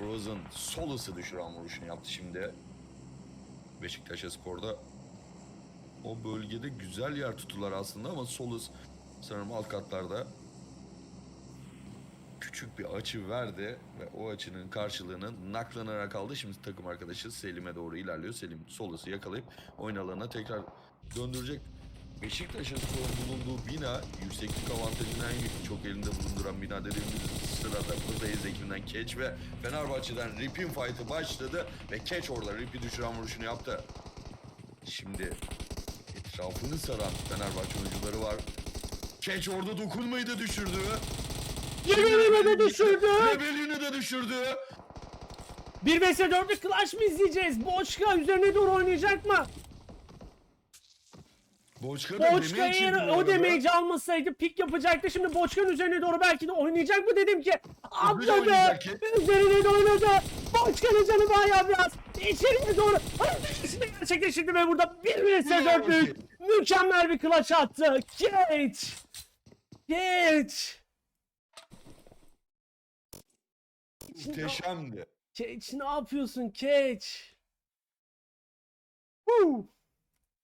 Frozen Solus'u düşüren vuruşunu yaptı şimdi. Beşiktaş Spor'da o bölgede güzel yer tuttular aslında ama Solus sanırım alt katlarda küçük bir açı verdi ve o açının karşılığını naklanarak aldı. Şimdi takım arkadaşı Selim'e doğru ilerliyor. Selim Solus'u yakalayıp oyun alanına tekrar döndürecek. Beşiktaş'ın bulunduğu bina yükseklik avantajını en çok elinde bulunduran bina dediğimiz sırada Kuzey ekibinden Keç ve Fenerbahçe'den Rip'in fight'ı başladı ve Keç orada Rip'i düşüren vuruşunu yaptı. Şimdi etrafını saran Fenerbahçe oyuncuları var. Keç orada dokunmayı da düşürdü. Yeminimi de düşürdü. Rebelliğini de düşürdü. 1 vs 4'lük Clash mı izleyeceğiz? Boçka üzerine doğru oynayacak mı? Boçka da Boçka eğer bu o arada. damage'i almasaydı pik yapacaktı. Şimdi Boçka'nın üzerine doğru belki de oynayacak mı dedim ki. Atladı. oynayacak ki. Üzerine de oynadı. Boçka'nın canı bayağı biraz. İçeriye doğru. Hareketini gerçekleştirdi ve burada 1 vs 4'lük mükemmel bir clutch attı. Geç. Geç. Muhteşemdi. Keç ne yapıyorsun Keç? Huu.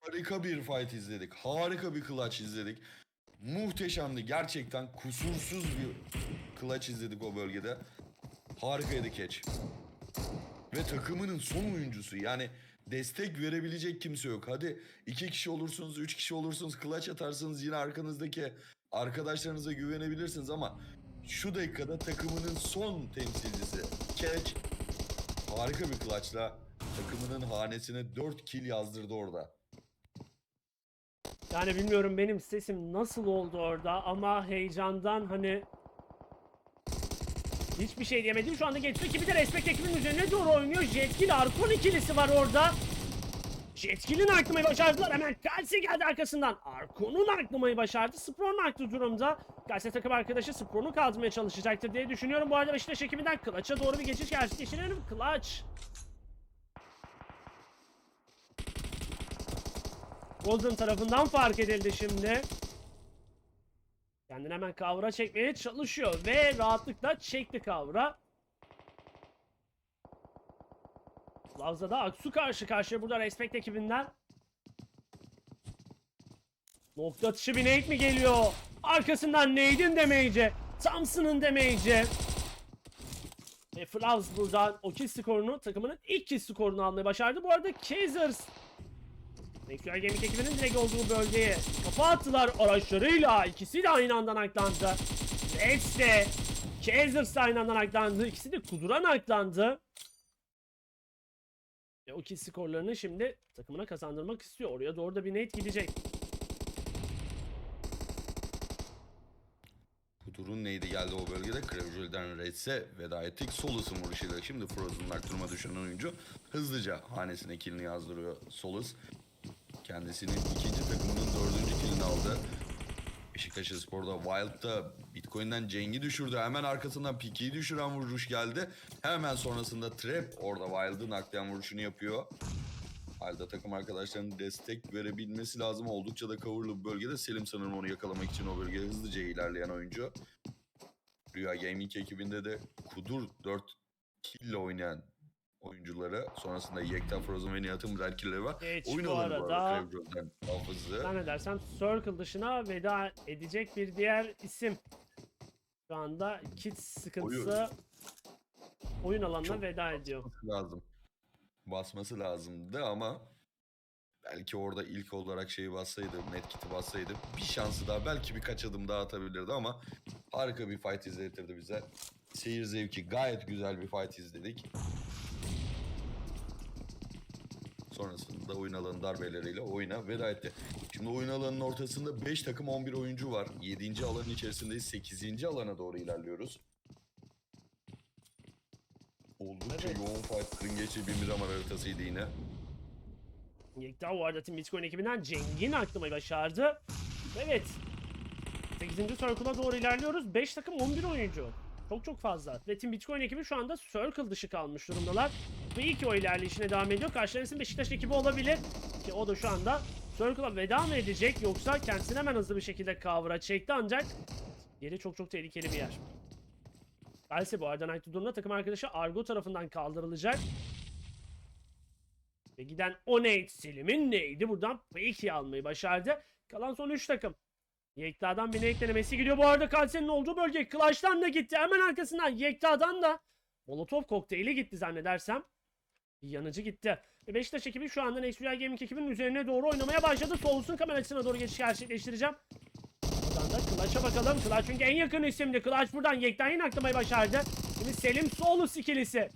Harika bir fight izledik. Harika bir clutch izledik. Muhteşemdi. Gerçekten kusursuz bir clutch izledik o bölgede. Harikaydı Keç. Ve takımının son oyuncusu. Yani destek verebilecek kimse yok. Hadi iki kişi olursunuz, üç kişi olursunuz, clutch atarsınız yine arkanızdaki arkadaşlarınıza güvenebilirsiniz ama şu dakikada takımının son temsilcisi Keç harika bir clutchla takımının hanesine 4 kill yazdırdı orada. Yani bilmiyorum benim sesim nasıl oldu orada ama heyecandan hani hiçbir şey diyemedim. Şu anda Getsu ekibi de Respect ekibinin üzerine doğru oynuyor. Jetkil Arkon ikilisi var orada. Jetkil'in aklamayı başardılar. Hemen Kalsi geldi arkasından. Arkon'un aklamayı başardı. Spron aktı durumda. Kalsi takım arkadaşı Spron'u kaldırmaya çalışacaktır diye düşünüyorum. Bu arada Beşiktaş ekibinden Clutch'a doğru bir geçiş gerçekleştirelim. Clutch. Golden tarafından fark edildi şimdi. Kendini hemen kavra çekmeye çalışıyor ve rahatlıkla çekti kavra. Lavza'da Aksu karşı karşıya burada Respect ekibinden. Nokta atışı bir nade mi geliyor? Arkasından Nade'in damage'i. Thompson'ın damage'i. Ve Flavs buradan o kill skorunu takımının ilk kill skorunu almayı başardı. Bu arada Kazers Nexual Gaming ekibinin direkt olduğu bölgeye kafa attılar araçlarıyla. İkisi de aynı anda naklandı. Rex de Kazers da aynı anda naklandı. İkisi de kuduran naklandı. Ve o kill skorlarını şimdi takımına kazandırmak istiyor. Oraya doğru da bir nade gidecek. Kudur'un neydi geldi o bölgede? Krevjöl'den Reds'e veda ettik. Solus'un vuruşuyla şimdi Frozen'ın akturuma düşen oyuncu hızlıca hanesine kilini yazdırıyor Solus. Kendisinin ikinci takımının dördüncü kilini aldı. Beşiktaş Spor'da Wild'da Bitcoin'den Ceng'i düşürdü. Hemen arkasından Piki'yi düşüren vuruş geldi. Hemen sonrasında Trap orada Wild'ın naklayan vuruşunu yapıyor. Halde takım arkadaşlarının destek verebilmesi lazım. Oldukça da coverlı bir bölgede. Selim sanırım onu yakalamak için o bölgeye hızlıca ilerleyen oyuncu. Rüya Gaming ekibinde de Kudur 4 kill oynayan oyuncuları. Sonrasında Yekta Frozen ve Nihat'ın var. Geç Oyun bu arada. Krevjöl'den hafızı. Zannedersem Circle dışına veda edecek bir diğer isim. Şu anda kit sıkıntısı oyun alanına Çok veda ediyor. basması lazım. Basması lazımdı ama belki orada ilk olarak şeyi bassaydı, medkit'i bassaydı bir şansı daha belki birkaç adım daha atabilirdi ama harika bir fight izletirdi bize. Seyir zevki gayet güzel bir fight izledik. Sonrasında oyun alanı darbeleriyle oyuna veda etti. Şimdi oyun alanının ortasında 5 takım 11 oyuncu var. 7. alanın içerisindeyiz. 8. alana doğru ilerliyoruz. Oldukça Evet. yoğun fightların geçtiği bir Miramar haritasıydı yine. Yekta bu arada Team Bitcoin ekibinden Ceng'in aklamayı başardı. Evet. 8. Circle'a doğru ilerliyoruz. 5 takım 11 oyuncu. Çok çok fazla. Ve Team Bitcoin ekibi şu anda Circle dışı kalmış durumdalar. Ve iyi ki o ilerleyişine devam ediyor. Karşılarında Beşiktaş ekibi olabilir. Ki o da şu anda Circle'a veda mı edecek yoksa kendisini hemen hızlı bir şekilde cover'a çekti ancak yeri çok çok tehlikeli bir yer. Kalse bu arada Knight'lı durumda takım arkadaşı Argo tarafından kaldırılacak. Ve giden Onate Selim'in neydi? Buradan P2 almayı başardı. Kalan son 3 takım. Yekta'dan bir nade denemesi gidiyor. Bu arada Kalse'nin olduğu bölge Clash'tan da gitti. Hemen arkasından Yekta'dan da Molotov kokteyli gitti zannedersem. Yanıcı gitti. Ve Beşiktaş ekibi şu anda Next Real Gaming ekibinin üzerine doğru oynamaya başladı. Solus'un kamerasına doğru geçiş gerçekleştireceğim. Buradan da Clutch'a bakalım. Clutch çünkü en yakın isimdi. Clutch buradan Yekta'yı naklamayı başardı. Şimdi Selim Solus ikilisi.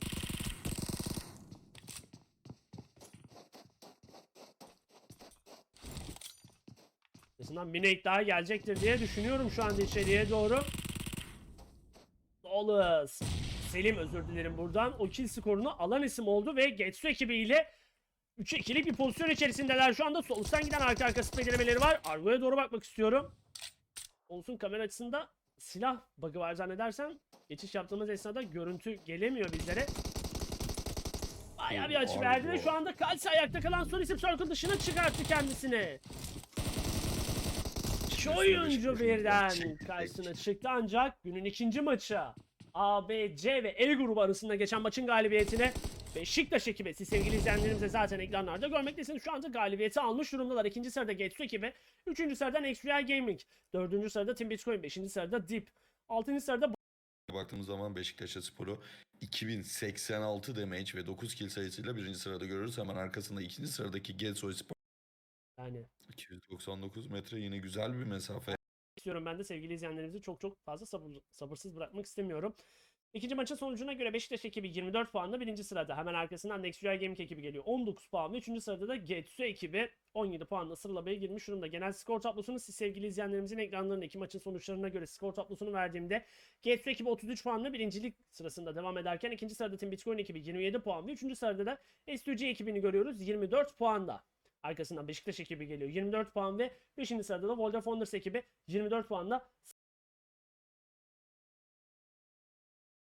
Arkasından bir nade daha gelecektir diye düşünüyorum şu anda içeriye doğru. Solus. Selim özür dilerim buradan. O kill skorunu alan isim oldu ve Getsu ekibiyle 3'e 2'lik bir pozisyon içerisindeler. Şu anda Solus'tan giden arka arka spray denemeleri var. Argo'ya doğru bakmak istiyorum. Solus'un kamera açısında silah bug'ı var zannedersem. Geçiş yaptığımız esnada görüntü gelemiyor bizlere. Bayağı bir açı verdi ve şu anda Kalsi ayakta kalan son isim Circle dışına çıkarttı kendisini. İki oyuncu birden karşısına çıktı ancak günün ikinci maçı A, B, C ve E grubu arasında geçen maçın galibiyetine Beşiktaş ekibi siz sevgili izleyenlerimiz de zaten ekranlarda görmektesiniz. Şu anda galibiyeti almış durumdalar. İkinci sırada Getsu ekibi. Üçüncü sırada Real Gaming. Dördüncü sırada Team Bitcoin. Beşinci sırada Deep. Altıncı sırada Baktığımız zaman Beşiktaş Sporu 2086 damage ve 9 kill sayısıyla birinci sırada görürüz. Hemen arkasında ikinci sıradaki Getsoy Spor yani 299 metre yine güzel bir mesafe. istiyorum ben de sevgili izleyenlerimizi çok çok fazla sabır, sabırsız bırakmak istemiyorum. İkinci maçın sonucuna göre Beşiktaş ekibi 24 puanla birinci sırada. Hemen arkasından Next Real Gaming ekibi geliyor 19 puan ve üçüncü sırada da Getsu ekibi 17 puanla sıralamaya girmiş durumda. Genel skor tablosunu siz sevgili izleyenlerimizin ekranlarında iki maçın sonuçlarına göre skor tablosunu verdiğimde Getsu ekibi 33 puanla birincilik sırasında devam ederken ikinci sırada Team Bitcoin ekibi 27 puan ve üçüncü sırada da S2G ekibini görüyoruz 24 puanda. Arkasından Beşiktaş ekibi geliyor 24 puan ve 5. sırada da Wonders ekibi 24 puanla